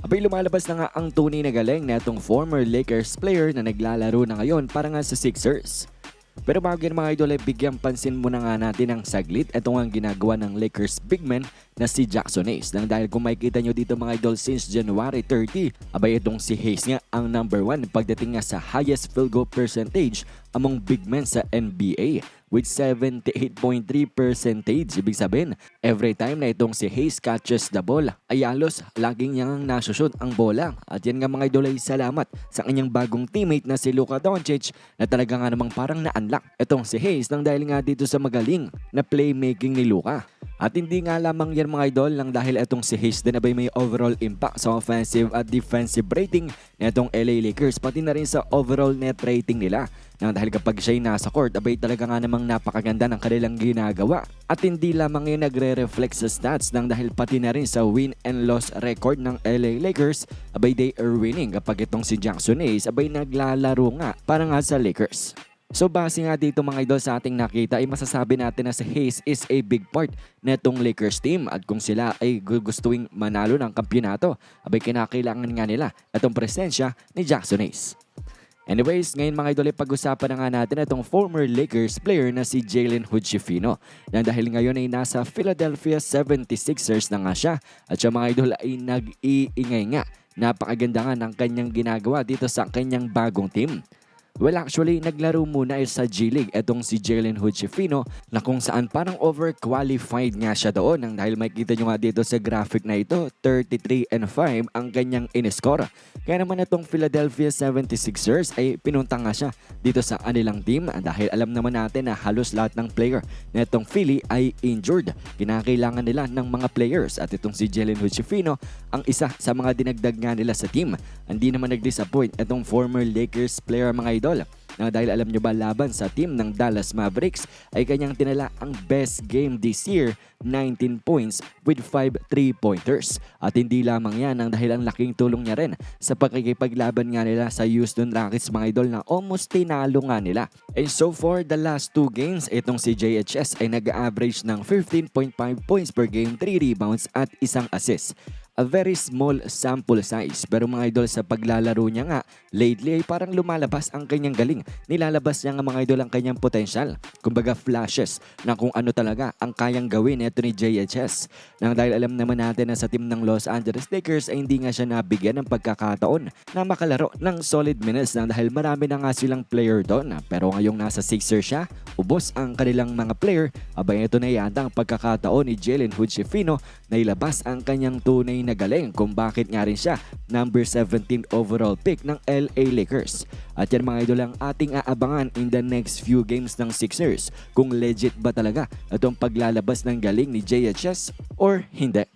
Abay lumalabas na nga ang tunay na galing na itong former Lakers player na naglalaro na ngayon para nga sa Sixers. Pero bago yan mga idol ay bigyan pansin muna nga natin ang saglit. Ito nga ang ginagawa ng Lakers big man na si Jackson Hayes. Nang dahil kung makikita nyo dito mga idol since January 30, abay itong si Hayes nga ang number 1 pagdating nga sa highest field goal percentage among big men sa NBA with 78.3 percentage. Ibig sabihin, every time na itong si Hayes catches the ball, ay alos laging niyang nasushoot ang bola. At yan nga mga idol ay salamat sa kanyang bagong teammate na si Luka Doncic na talaga nga namang parang na-unlock itong si Hayes nang dahil nga dito sa magaling na playmaking ni Luka. At hindi nga lamang yan mga idol lang dahil itong si Hayes din abay may overall impact sa offensive at defensive rating na itong LA Lakers pati na rin sa overall net rating nila. Nang dahil kapag siya'y nasa court, abay talaga nga namang napakaganda ng kanilang ginagawa. At hindi lamang yung nagre-reflect sa stats nang dahil pati na rin sa win and loss record ng LA Lakers, abay they are winning kapag itong si Jackson Hayes abay naglalaro nga para nga sa Lakers. So base nga dito mga idol sa ating nakita ay masasabi natin na si Hayes is a big part netong Lakers team at kung sila ay gustuing manalo ng kampyonato, abay kinakailangan nga nila itong presensya ni Jackson Hayes. Anyways, ngayon mga idol, pag-usapan na nga natin itong former Lakers player na si Jalen Hood-Schifino. Na dahil ngayon ay nasa Philadelphia 76ers na nga siya. At siya mga idol ay nag-iingay nga. Napakaganda nga ng kanyang ginagawa dito sa kanyang bagong team. Well, actually, naglaro muna ay sa G-League etong si Jalen Hood-Schifino na kung saan parang overqualified nga siya doon nang dahil makikita nyo nga dito sa graphic na ito, 33 and 5 ang kanyang iniscore. Kaya naman itong Philadelphia 76ers ay pinunta nga siya dito sa anilang team dahil alam naman natin na halos lahat ng player na itong Philly ay injured. Kinakailangan nila ng mga players at itong si Jalen Hood-Schifino ang isa sa mga dinagdag nga nila sa team. Hindi naman nag-disappoint itong former Lakers player mga idol. Na dahil alam nyo ba laban sa team ng Dallas Mavericks ay kanyang tinala ang best game this year 19 points with 5 3-pointers. At hindi lamang yan ang dahil ang laking tulong niya rin sa pagkikipaglaban nga nila sa Houston Rockets mga idol na almost tinalo nga nila. And so far, the last two games, itong si JHS ay nag-average ng 15.5 points per game, 3 rebounds at isang assist a very small sample size. Pero mga idol sa paglalaro niya nga, lately ay parang lumalabas ang kanyang galing. Nilalabas niya nga mga idol ang kanyang potensyal. Kumbaga flashes na kung ano talaga ang kayang gawin ito ni JHS. Nang dahil alam naman natin na sa team ng Los Angeles Lakers ay hindi nga siya nabigyan ng pagkakataon na makalaro ng solid minutes nang dahil marami na nga silang player doon. Pero ngayong nasa Sixers siya, ubos ang kanilang mga player. Abay ito na yata ang pagkakataon ni Jalen Hood-Schifino na ilabas ang kanyang tunay na galing kung bakit nga rin siya number 17 overall pick ng LA Lakers. At yan mga idol ang ating aabangan in the next few games ng Sixers kung legit ba talaga itong paglalabas ng galing ni JHS or hindi.